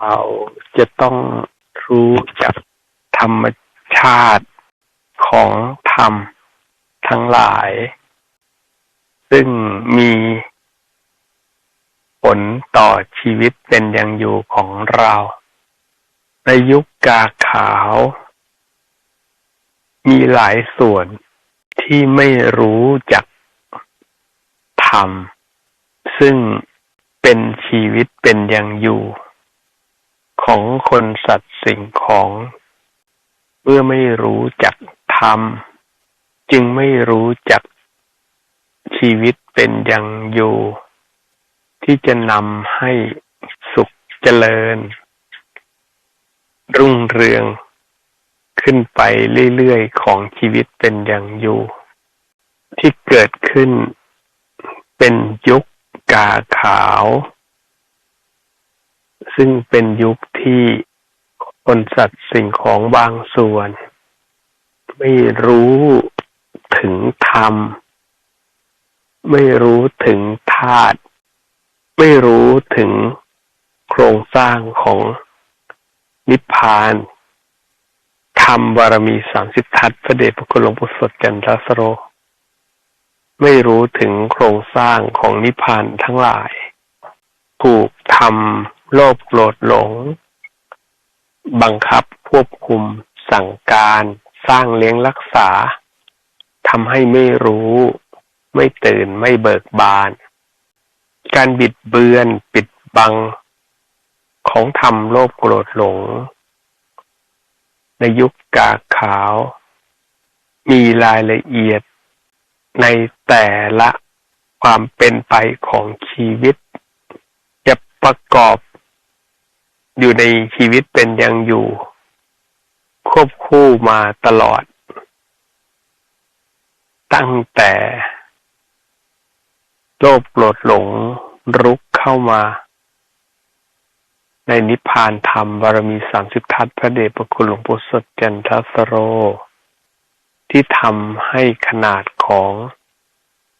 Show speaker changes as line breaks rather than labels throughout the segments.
เราจะต้องรู้จักธรรมชาติของธรรมทั้งหลาย ซึ่งมีผลต่อชีวิตเป็นอย่างอยู่ของเรา ในยุคกาขาว มีหลายส่วนที่ไม่รู้จักธรรม ซึ่งเป็นชีวิตเป็นอย่างอยู่ ของคนสัตว์สิ่งของ เมื่อไม่รู้จักธรรม จึงไม่รู้จักชีวิตเป็นอย่างอยู่ ที่จะนำให้สุขเจริญ รุ่งเรืองขึ้นไปเรื่อยๆของชีวิตเป็นอย่างอยู่ ที่เกิดขึ้นเป็นยุคกาขาว ซึ่งเป็นยุคที่คนสัตว์สิ่งของบางส่วน ไม่รู้ถึงธรรม ไม่รู้ถึงธาตุไม่รู้ถึงโครงสร้างของนิพพานธรรมบารมีสามสิบทัศพระเดชพระคุณหลวงปู่สดจันทสโร ไม่รู้ถึงโครงสร้างของนิพพานทั้งหลาย ถูกทำ โลภโกรธหลง บังคับควบคุม สั่งการสร้างเลี้ยงรักษาทำให้ไม่รู้ ไม่ตื่นไม่เบิกบาน การบิดเบือนปิดบัง ของธรรมโลภโกรธหลง ในยุคกาขาว มีรายละเอียดในแต่ละความเป็นไปของชีวิต จะประกอบ อยู่ในชีวิตเป็นยังอยู่ ควบคู่มาตลอด ตั้งแต่โลภโกรธหลงรุกเข้ามา ในนิพพานธรรมบารมีสามสิบทัศพระเดชพระคุณหลวงปู่สดจันทสโร ที่ทำให้ขนาดของ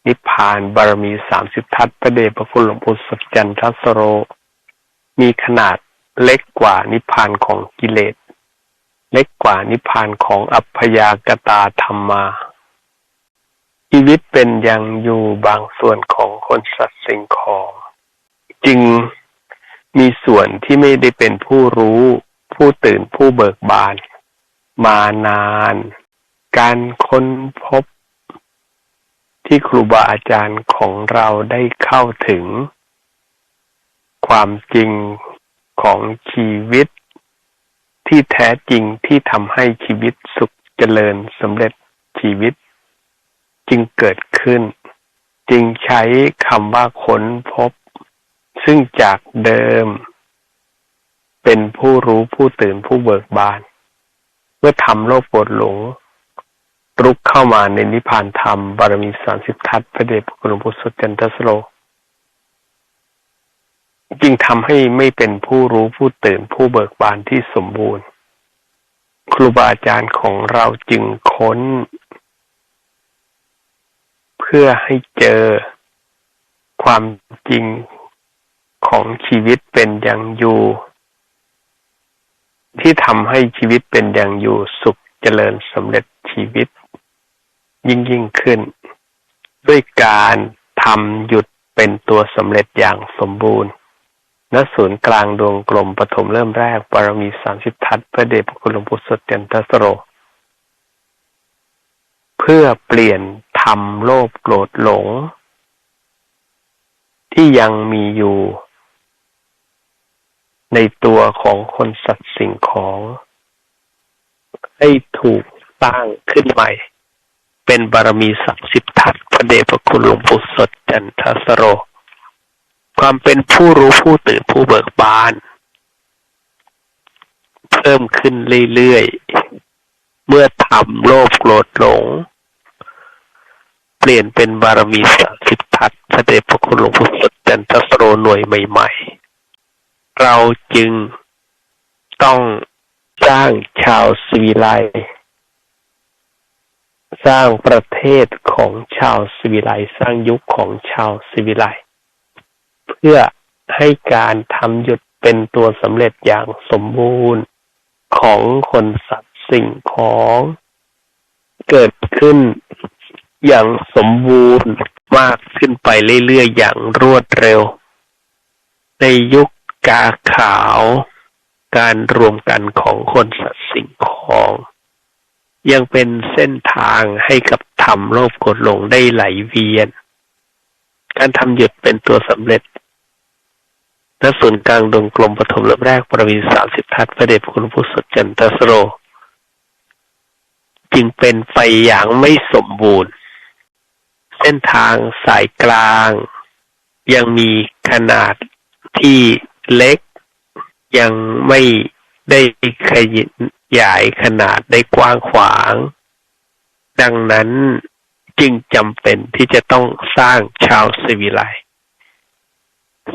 นิพพานบารมีสามสิบทัศพระเดชพระคุณหลวงปู่สดจันทสโร มีขนาด เล็กกว่านิพพานของกิเลส เล็กกว่านิพพานของอัพยากตาธรรมา ชีวิตเป็นยังอยู่บางส่วนของคนสัตว์สิ่งของ จึงมีส่วนที่ไม่ได้เป็นผู้รู้ ผู้ตื่นผู้เบิกบาน มานาน การค้นพบ ที่ครูบาอาจารย์ของเราได้เข้าถึง ความจริง ของชีวิต ที่แท้จริงที่ทำให้ชีวิตสุขเจริญสำเร็จชีวิต จึงเกิดขึ้น จึงใช้คำว่าค้นพบ ซึ่งจากเดิม เป็นผู้รู้ผู้ตื่นผู้เบิกบานเมื่อทำโลกปวดหลงรุกเข้ามาในนิพพานธรรมบารมีสามสิบทัศพระเดชพระคุณหลวงปู่สุจันทสโล จึงทำให้ไม่เป็นผู้รู้ผู้ตื่นผู้เบิกบานที่สมบูรณ์ ครูบาอาจารย์ของเราจึงค้น เพื่อให้เจอความจริงของชีวิตเป็นอย่างอยู่ ที่ทำให้ชีวิตเป็นอย่างอยู่สุขเจริญสำเร็จชีวิต ยิ่งยิ่งขึ้น ด้วยการทำหยุดเป็นตัวสำเร็จอย่างสมบูรณ์ ณศูนย์กลางดวงกลมปฐมเริ่มแรกบารมีสามสิบทัศพระเดชพระคุณหลวงปู่สดเจนทสโร เพื่อเปลี่ยนทำโลภโกรธหลง ที่ยังมีอยู่ ในตัวของคนสัตว์สิ่งของ ให้ถูกสร้างขึ้นใหม่ เป็นบารมีสักสิบทัศพระเดชพระคุณหลวงปู่สดจันทสโร ความเป็นผู้รู้ผู้ตื่นผู้เบิกบาน เพิ่มขึ้นเรื่อยๆ เมื่อทำโลภโกรธหลง เปลี่ยนเป็นบารมีสามสิบทัศพระเดชพระคุณหลวงปู่สดจันทสโรหน่วยใหม่ๆ เราจึงต้องสร้างชาวสวีไลสร้างประเทศของชาวสวีไลสร้างยุคของชาวสวีไล เพื่อให้การทำหยุดเป็นตัวสำเร็จอย่างสมบูรณ์ของคนสัตว์สิ่งของ เกิดขึ้นอย่างสมบูรณ์มากขึ้นไปเรื่อยๆ อย่างรวดเร็ว ในยุคกาขาว การรวมกันของคนสัตว์สิ่งของ ยังเป็นเส้นทางให้กับธรรมโลภกดลงได้ไหลเวียน การทำหยุดเป็นตัวสำเร็จ ณศูนย์กลางดวงกลมปฐมเริ่มแรกปรมีสามสิบทัศพระเดชพระคุณพุทธสดจันทสโร จึงเป็นไปอย่างไม่สมบูรณ์ เส้นทางสายกลาง ยังมีขนาดที่เล็ก ยังไม่ได้ขยายขนาดได้กว้างขวาง ดังนั้นจึงจำเป็นที่จะต้องสร้างชาวสวิไล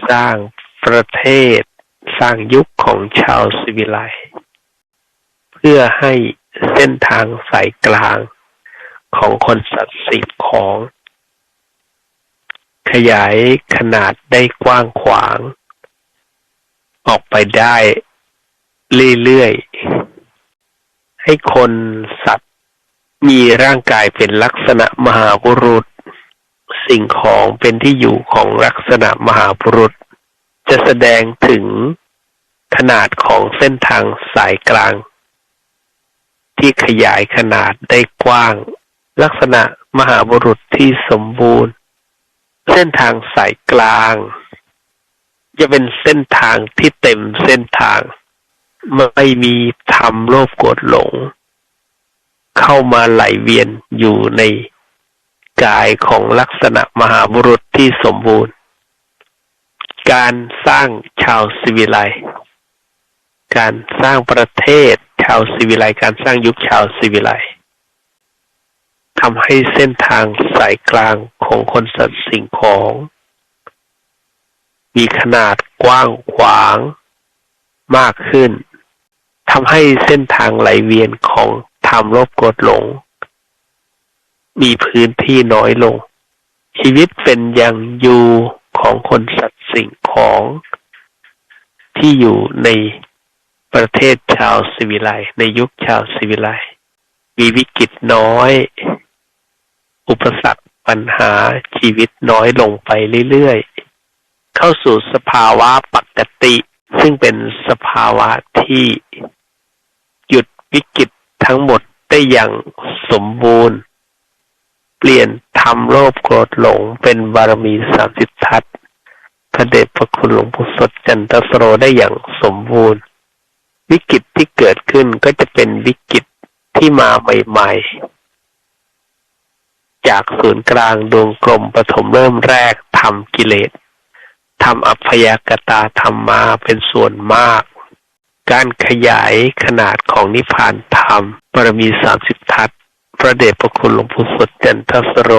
สร้าง ประเทศสร้างยุคของชาวสิวิไลเพื่อให้เส้นทางสายกลางของคนสัตว์สิ่งของ ขยายขนาดได้กว้างขวาง ออกไปได้เรื่อยๆ ให้คนสัตว์มีร่างกายเป็นลักษณะมหาบุรุษ สิ่งของเป็นที่อยู่ของลักษณะมหาบุรุษ จะแสดงถึงขนาดของเส้นทางสายกลาง ที่ขยายขนาดได้กว้าง ลักษณะมหาบุรุษที่สมบูรณ์ เส้นทางสายกลาง จะเป็นเส้นทางที่เต็มเส้นทาง ไม่มีธรรมโลภโกรธหลง เข้ามาไหลเวียนอยู่ในกายของลักษณะมหาบุรุษที่สมบูรณ์ การสร้างชาวสิวิไลการสร้างประเทศชาวสิวิไลการสร้างยุคชาวสิวิไลทำให้เส้นทางสายกลางของคนสัตว์สิ่งของ มีขนาดกว้างขวางมากขึ้นทำให้เส้นทางไหลเวียนของธรรมลบกดหลง มีพื้นที่น้อยลง ชีวิตเป็นอย่างอยู่ของคนสัตว์ สิ่งของที่อยู่ในประเทศชาวสิวิไลในยุคชาวสิวิไลมีวิกฤตน้อย อุปสรรคปัญหาชีวิตน้อยลงไปเรื่อยๆ เข้าสู่สภาวะปกติ ซึ่งเป็นสภาวะที่หยุดวิกฤตทั้งหมดได้อย่างสมบูรณ์ เปลี่ยนทำโลภโกรธหลงเป็นบารมีสามสิบทัศพ ระเดชพระคุณหลวงปู่สดจันทสโรได้อย่างสมบูรณ์ วิกฤตที่เกิดขึ้นก็จะเป็นวิกฤตที่มาใหม่ๆ จากศูนย์กลางดวงกลมปฐมเริ่มแรกทำกิเลสทำอัพยากตาธรรมมาเป็นส่วนมาก การขยายขนาดของนิพพานธรรมปรมีสามสิบทัศพระเดชพระคุณหลวงปู่สดจันทสโร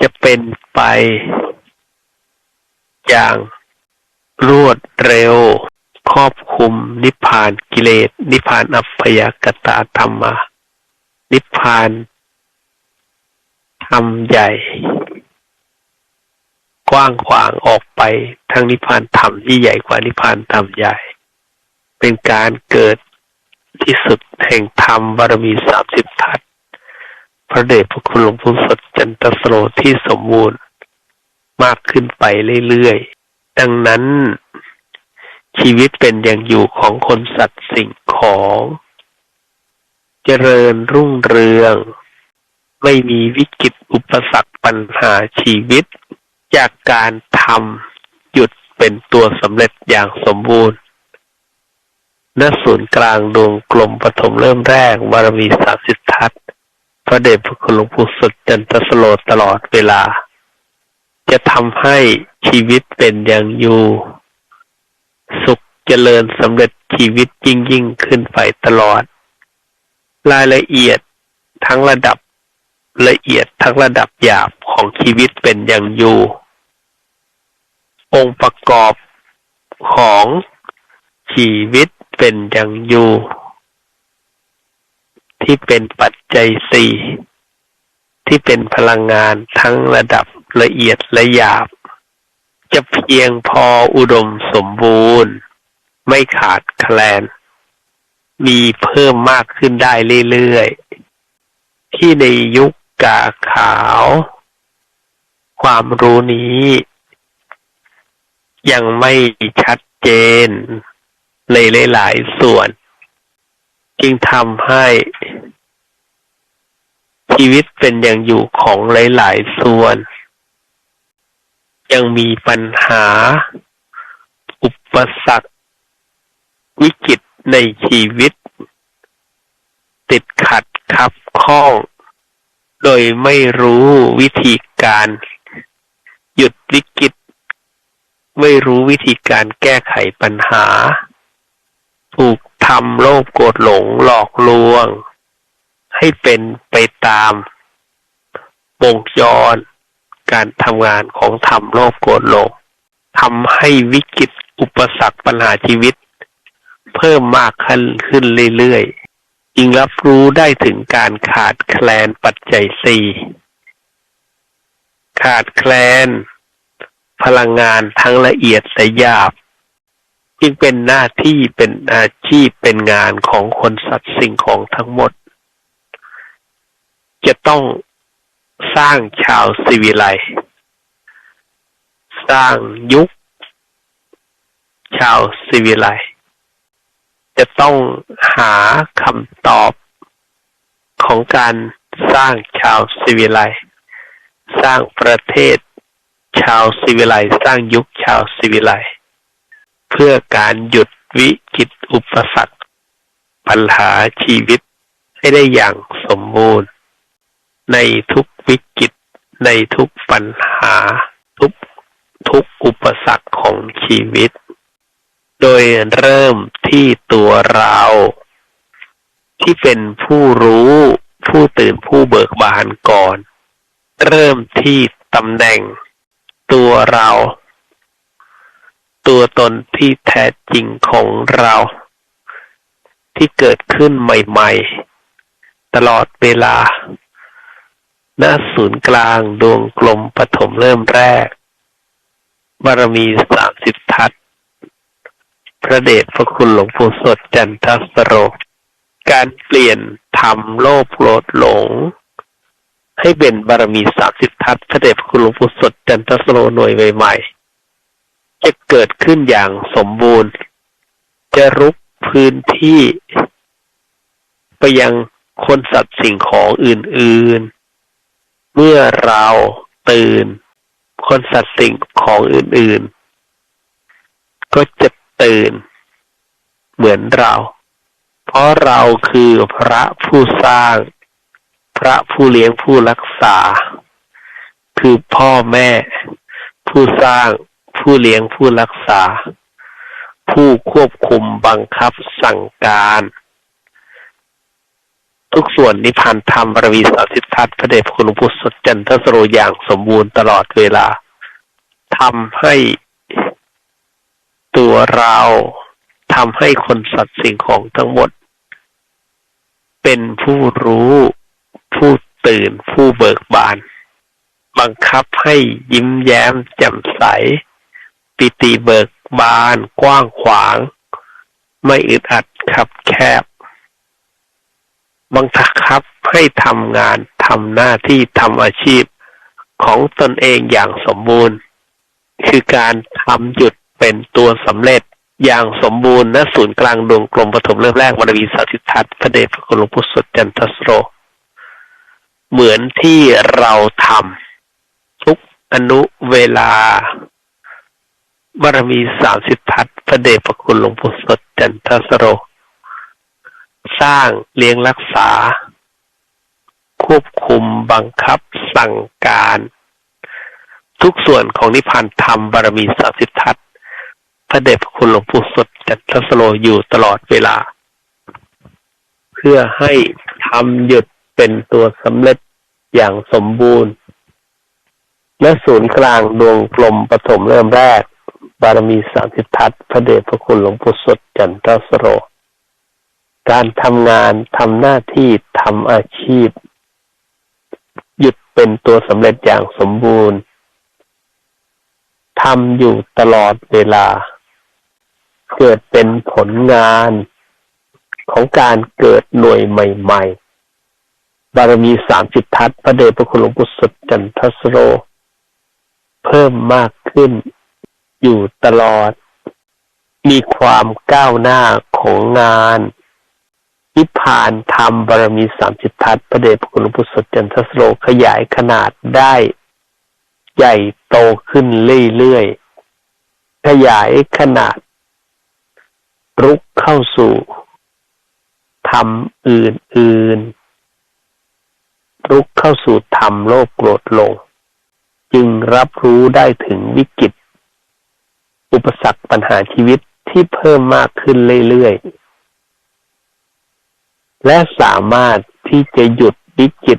จะเป็นไป อย่างรวดเร็ว ครอบคุม นิพพานกิเลส นิพพานอัพยากตาธรรมานิพพานธรรมใหญ่ กว้างขวางออกไปทั้งนิพพานธรรมที่ใหญ่กว่านิพพานธรรมใหญ่ เป็นการเกิดที่สุดแห่งธรรมบารมีสามสิบทัศพระเดชพระคุณหลวงพ่อสดจันทสโรที่สมบูรณ์ มากขึ้นไปเรื่อยๆ ดังนั้น ชีวิตเป็นอย่างอยู่ของคนสัตว์สิ่งของ เจริญรุ่งเรือง ไม่มีวิกฤตอุปสรรคปัญหาชีวิต จากการทำหยุดเป็นตัวสำเร็จอย่างสมบูรณ์ณศูนย์กลางดวงกลมปฐมเริ่มแรกบารมีสามสิบทัศพระเดชพระคุณหลวงปู่สดจันทสโลตลอดเวลา จะทำให้ชีวิตเป็นอย่างอยู่ สุขเจริญสำเร็จชีวิตยิ่งยิ่งขึ้นไปตลอด รายละเอียดทั้งระดับละเอียดทั้งระดับหยาบของชีวิตเป็นอย่างอยู่ องค์ประกอบของชีวิตเป็นอย่างอยู่ ที่เป็นปัจจัยสี่ที่เป็นพลังงานทั้งระดับ ละเอียดและหยาบ จะเพียงพออุดมสมบูรณ์ ไม่ขาดแคลน มีเพิ่มมากขึ้นได้เรื่อยๆ ที่ในยุคกาขาว ความรู้นี้ ยังไม่ชัดเจน ในหลายๆส่วน จึงทำให้ชีวิตเป็นอย่างอยู่ของหลาย ๆ ส่วน ยังมีปัญหา อุปสรรค วิกฤตในชีวิต ติดขัดขับข้อง โดยไม่รู้วิธีการ หยุดวิกฤต ไม่รู้วิธีการแก้ไขปัญหา ถูกทำโลภโกรธหลงหลอกลวง ให้เป็นไปตามวงจร การทำงานของธรรมโลภโกรธหลงทำให้วิกฤตอุปสรรคปัญหาชีวิต เพิ่มมากขึ้นขึ้นเรื่อยๆจึงรับรู้ได้ถึงการขาดแคลนปัจจัยสี่ขาดแคลน พลังงานทั้งละเอียดและหยาบจึงเป็นหน้าที่เป็นอาชีพเป็นงานของคนสัตว์สิ่งของทั้งหมด จะต้อง สร้างชาวสิวิไลสร้างยุค ชาวสิวิไลจะต้องหาคำตอบของการสร้างชาวสิวิไลสร้างประเทศ ชาวสิวิไลสร้างยุคชาวสิวิไลเพื่อการหยุดวิกฤตอุปสรรคปัญหาชีวิตให้ได้อย่างสมบูรณ์ ในทุก วิกฤตในทุกปัญหาทุกทุกอุปสรรคของชีวิต โดยเริ่มที่ตัวเรา ที่เป็นผู้รู้ผู้ตื่นผู้เบิกบานก่อน เริ่มที่ตำแหน่ง ตัวเรา ตัวตนที่แท้จริงของเรา ที่เกิดขึ้นใหม่ ๆ ตลอดเวลา ณศูนย์กลางดวงกลมปฐมเริ่มแรก บารมีสามสิบทัศพระเดชพระคุณหลวงปู่สดจันทสโร การเปลี่ยนทำโลภโกรธหลง ให้เป็นบารมีสามสิบทัศพระเดชพระคุณหลวงปู่สดจันทสโรหน่วยใหม่ๆจะเกิดขึ้นอย่างสมบูรณ์ จะรุกพื้นที่ ไปยังคนสัตว์สิ่งของอื่นๆ เมื่อเราตื่น คนสัตว์สิ่งของอื่น ๆ ก็จะตื่น เหมือนเรา เพราะเราคือพระผู้สร้าง พระผู้เลี้ยงผู้รักษา คือพ่อแม่ ผู้สร้างผู้เลี้ยงผู้รักษา ผู้ควบคุมบังคับสั่งการ ทุกส่วนนิพพานธรรมบารมีสาสิทธัตพระเดชพระคุณหลวงปู่สดจันทสโรอย่างสมบูรณ์ตลอดเวลาทำให้ตัวเราทำให้คนสัตว์สิ่งของทั้งหมด เป็นผู้รู้ผู้ตื่นผู้เบิกบาน บังคับให้ยิ้มแย้มแจ่มใส ปิติเบิกบาน กว้างขวาง ไม่อึดอัดขับแคบ บังคับให้ทำงานทำหน้าที่ทำอาชีพของตนเองอย่างสมบูรณ์ คือการทำหยุดเป็นตัวสำเร็จอย่างสมบูรณ์ณศูนย์กลางดวงกลมปฐมเริ่มแรกวรวีสัสิทธัตถ์พระเดชพระคุณหลวงปู่สดจันทสโร เหมือนที่เราทำทุกอนุเวลาบารมีสามสิบทัศพระเดชพระคุณหลวงปู่สดจันทสโร สร้างเลี้ยงรักษา ควบคุมบังคับสั่งการ ทุกส่วนของนิพพานธรรมบารมีสามสิบทัศน์พระเดชพระคุณหลวงปู่สดจันทสโลอยู่ตลอดเวลา เพื่อให้ทำหยุดเป็นตัวสำเร็จอย่างสมบูรณ์ และศูนย์กลางดวงกลมปฐมเริ่มแรก บารมีสามสิบทัศน์พระเดชพระคุณหลวงปู่สดจันทสโร การทำงานทำหน้าที่ทำอาชีพ หยุดเป็นตัวสำเร็จอย่างสมบูรณ์ทำอยู่ตลอดเวลา เกิดเป็นผลงานของการเกิดหน่วยใหม่ ๆ บารมีสามสิบทัศพระเดชพระคุณหลวงปู่สดจันทสโร เพิ่มมากขึ้นอยู่ตลอด มีความก้าวหน้าของงาน นิพพานธรรมบารมีสามสิบทัศพระเดชพระคุณหลวงปู่สดจันทสโรขยายขนาดได้ ใหญ่โตขึ้นเรื่อยๆ ขยายขนาด รุกเข้าสู่ธรรมอื่นๆ รุกเข้าสู่ธรรมโลภโกรธลง จึงรับรู้ได้ถึงวิกฤต อุปสรรคปัญหาชีวิตที่เพิ่มมากขึ้นเรื่อยๆ และสามารถที่จะหยุดวิกฤต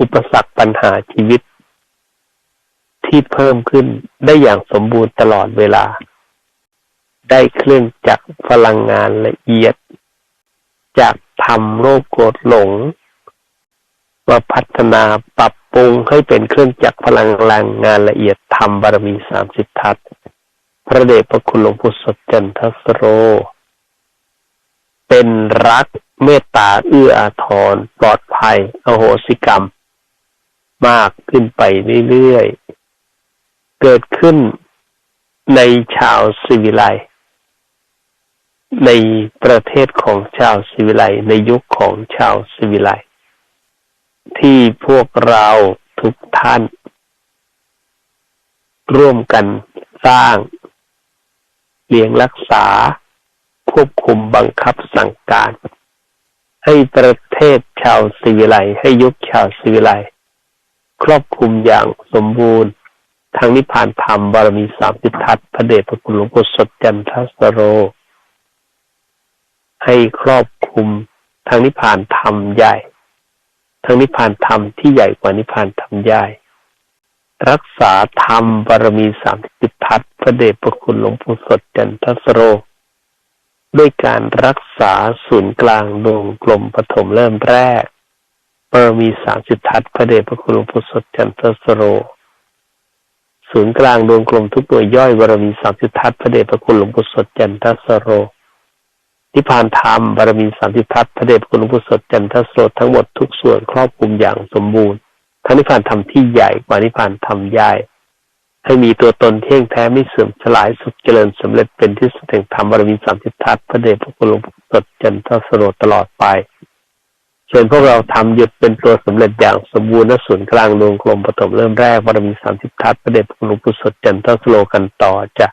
อุปสรรคปัญหาชีวิต ที่เพิ่มขึ้นได้อย่างสมบูรณ์ตลอดเวลา ได้เครื่องจักรพลังงานละเอียด จากทำโลภโกรธหลงมาพัฒนาปรับปรุงให้เป็นเครื่องจักรพลังแรงงานละเอียดทำบารมีสามสิบทัศพระเดชพระคุณหลวงปู่สดจันทสโร เป็นรัก เมตตาเอื้ออาทรปลอดภัย อโหสิกรรม มากขึ้นไปเรื่อยๆ เกิดขึ้นในชาวสิวิไลในประเทศของชาวสิวิไลในยุคของชาวสิวิไลที่พวกเราทุกท่าน ร่วมกันสร้าง เลี้ยงรักษา ควบคุมบังคับสั่งการ ให้ประเทศชาวสิวิไลให้ยุคชาวสิวิไลครอบคลุมอย่างสมบูรณ์ทางนิพพานธรรมบารมีสามสิทัศพระเดชพระคุณหลวงปู่สดจันทสโร ให้ครอบคลุมทางนิพพานธรรมใหญ่ทางนิพพานธรรมที่ใหญ่กว่านิพพานธรรมใหญ่รักษาธรรมบารมีสามสิทัศพระเดชพระคุณหลวงปู่สดจันทสโร ด้วยการรักษาศูนย์กลางดวงกลมปฐมเริ่มแรกบารมีสามสิบทัศพระเดชพระคุณหลวงปู่สดจันทสโร ศูนย์กลางดวงกลมทุกหน่วยย่อยบารมีสามสิบทัศพระเดชพระคุณหลวงปู่สดจันทสโรนิพพานธรรมบารมีสามสิบทัศพระเดชพระคุณหลวงปู่สดจันทสโรทั้งหมดทุกส่วนครอบคลุมอย่างสมบูรณ์ทั้งนิพพานธรรมที่ใหญ่กว่านิพพานธรรมใหญ่ ให้มีตัวตนเที่ยงแท้ไม่เสื่อมสลายสุขเจริญสำเร็จเป็นที่สุดแห่งธรรมบารมีสามสิบทัศพระเดชพระคุณหลวงปู่สดจันทสโรตลอดไปเชิญพวกเราทำหยุดเป็นตัวสำเร็จอย่างสมบูรณ์ณศูนย์กลางดวงกลมปฐมเริ่มแรกบารมีสามสิบทัศพระเดชพระคุณหลวงปู่สดจันทสโรกันต่อจะ